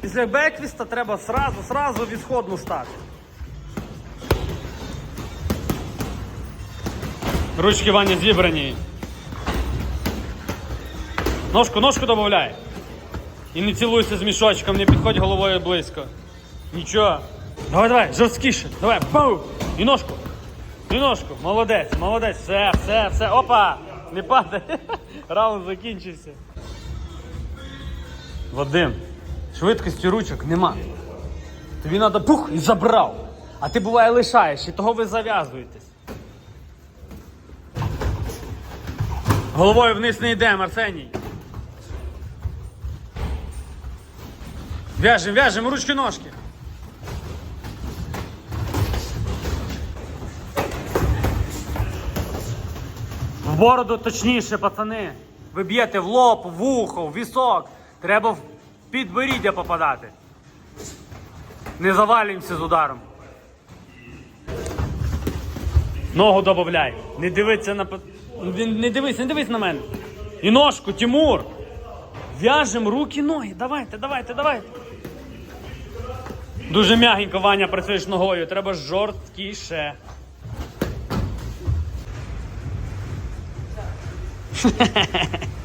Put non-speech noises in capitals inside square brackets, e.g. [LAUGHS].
Після беквіста треба сразу, сразу відходну стати. Ручки Ваня зібрані. Ножку, ножку додай. І не цілуйся з мішочком, не підходь головою близько. Нічого. Давай, давай, жорсткіше. Давай, бау! І ножку. І ножку. Молодець, молодець. Все, все, все. Опа! Не падай. [LAUGHS] Раунд закінчився. Вадим, швидкості ручок нема. Тобі треба пух і забрав. А ти буває лишаєш, і того ви зав'язуєтесь. Головою вниз не йдемо, Арсеній. В'яжем, в'яжем, ручки ножки. В бороду точніше, пацани. Ви б'єте в лоб, в вухо, в вісок. Треба в підборіддя попадати. Не завалюємося з ударом. Ногу додай. Не дивися на. Не, не дивись, не дивись на мене. І ножку, Тимур. В'яжем руки, ноги. Давайте, давайте, давайте. Дуже м'ягенько, Ваня, працюєш ногою. Треба жорсткіше. [LAUGHS]